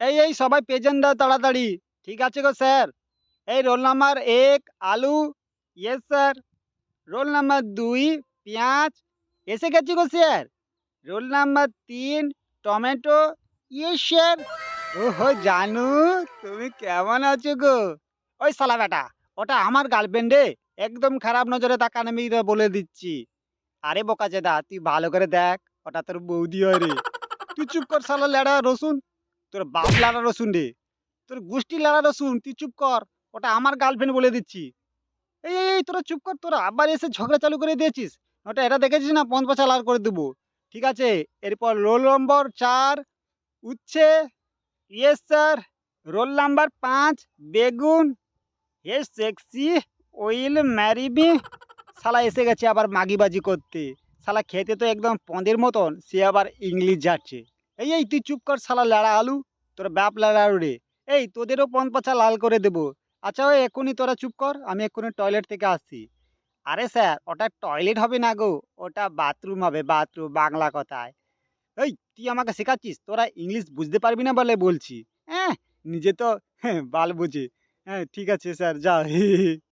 এই এই, সবাই পেজেন্ট দাও তাড়াতাড়ি। ঠিক আছে গো স্যার এই রোল নাম্বার এক, আলু। ইয়েস স্যার রোল নাম্বার দুই, পেঁয়াজ। এসে গেছি গো স্যার রোল নাম্বার তিন, টমেটো। ইয়েস স্যার ওহো, জানু, তুমি কেমন আছো গো? ওই সালা বেটা, ওটা আমার গার্লফ্রেন্ড রে। একদম খারাপ নজরে তাকান আমি বলে দিচ্ছি। আরে বোকা দা তুই ভালো করে দেখ, ওটা তোর বৌদি হয় রে। তুই চুপ কর, সালা লেড়া, রসুন। তোর বাপ লাড়া রসুন রে তোর গোষ্ঠী লাড়া রসুন তুই চুপ কর ওটা আমার গার্লফ্রেন্ড বলে দিচ্ছি। এই এই, তোরা চুপ কর তোরা আবার এসে ঝগড়া চালু করে দিয়েছিস। ওটা এটা দেখেছিস না? পঞ্চ পয়সা লাল করে দেবো। ঠিক আছে? এরপর রোল নম্বর চার উচ্ছে ইয়েস স্যার রোল নাম্বার পাঁচ বেগুন hey sexy will marry me শালা এসে গেছে আবার মাগিবাজি করতে। শালা খেতে তো একদম পঁদের মতন সে আবার ইংলিশ যাচ্ছে। এই এই তুই চুপ কর শালা লাড়া আলু। তোর বাপ রে এই, তোদেরও পন পাছা লাল করে দেব। আচ্ছা ওই এক্ষুনি তোরা চুপ কর, আমি এক্ষুনি টয়লেট থেকে আসছি। আরে স্যার, ওটা টয়লেট হবে না গো, ওটা বাথরুম হবে বাথরুম বাংলা কথায়। এই, তুই আমাকে শেখাচ্ছিস? তোরা ইংলিশ বুঝতে পারবি না বলে বলছি। হ্যাঁ নিজে তো হ্যাঁ বাল বুঝে। হ্যাঁ ঠিক আছে স্যার, যা।